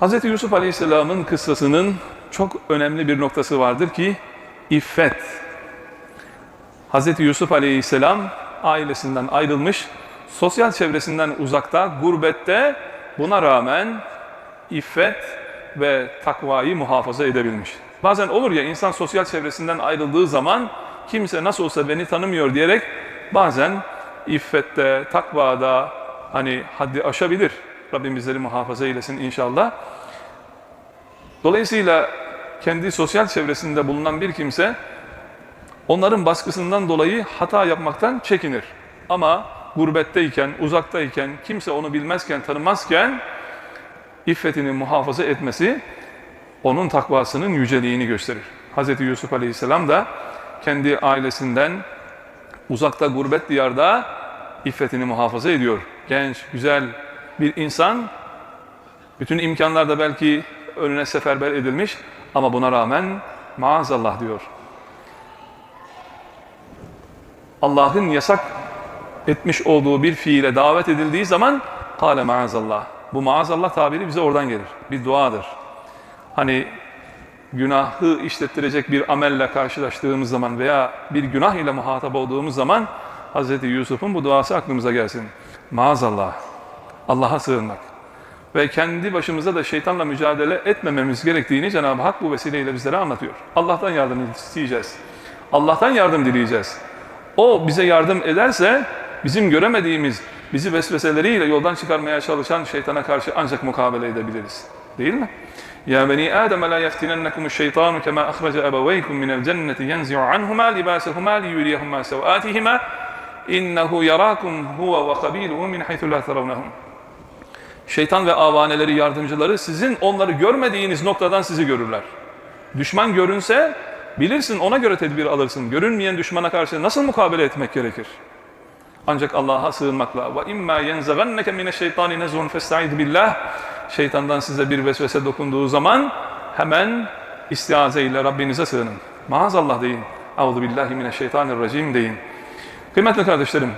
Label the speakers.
Speaker 1: Hz. Yusuf Aleyhisselam'ın kıssasının çok önemli bir noktası vardır ki iffet. Hz. Yusuf Aleyhisselam ailesinden ayrılmış, sosyal çevresinden uzakta, gurbette buna rağmen iffet ve takvayı muhafaza edebilmiş. Bazen olur ya insan sosyal çevresinden ayrıldığı zaman kimse nasıl olsa beni tanımıyor diyerek bazen iffette, takvada hani haddi aşabilir. Rabbim bizleri muhafaza eylesin inşallah. Dolayısıyla kendi sosyal çevresinde bulunan bir kimse onların baskısından dolayı hata yapmaktan çekinir. Ama gurbetteyken, uzaktayken, kimse onu bilmezken, tanımazken iffetini muhafaza etmesi onun takvasının yüceliğini gösterir. Hz. Yusuf Aleyhisselam da kendi ailesinden uzakta gurbet diyarda iffetini muhafaza ediyor. Genç, güzel bir insan bütün imkanlarda belki önüne seferber edilmiş ama buna rağmen maazallah diyor. Allah'ın yasak etmiş olduğu bir fiile davet edildiği zaman kâle maazallah. Bu maazallah tabiri bize oradan gelir. Bir duadır. Hani günahı işlettirecek bir amelle karşılaştığımız zaman veya bir günah ile muhatap olduğumuz zaman Hz. Yusuf'un bu duası aklımıza gelsin. Maazallah. Allah'a sığınmak. Ve kendi başımıza da şeytanla mücadele etmememiz gerektiğini Cenab-ı Hak bu vesileyle bizlere anlatıyor. Allah'tan yardım isteyeceğiz. Allah'tan yardım dileyeceğiz. O bize yardım ederse bizim göremediğimiz, bizi vesveseleriyle yoldan çıkarmaya çalışan şeytana karşı ancak mukabele edebiliriz. Değil mi? Ya beni Adem la yeftinennekum şeytanu kema ahraca ebeveykum minel cenneti yenzi'u anhuma libasahuma liyuriyahuma sevatihima innehu yarakum huve ve kabiluhu min haythu la terawnahum. Şeytan ve avaneleri, yardımcıları sizin onları görmediğiniz noktadan sizi görürler. Düşman görünse bilirsin ona göre tedbir alırsın. Görünmeyen düşmana karşı nasıl mukabele etmek gerekir? Ancak Allah'a sığınmakla ve imma yenzaganneke mineşşeytani nezhun festaiz billah. Şeytandan size bir vesvese dokunduğu zaman hemen istiaze ile Rabbinize sığının. Maazallah deyin. Euzu billahi mineşşeytanirracim deyin. Kıymetli kardeşlerim,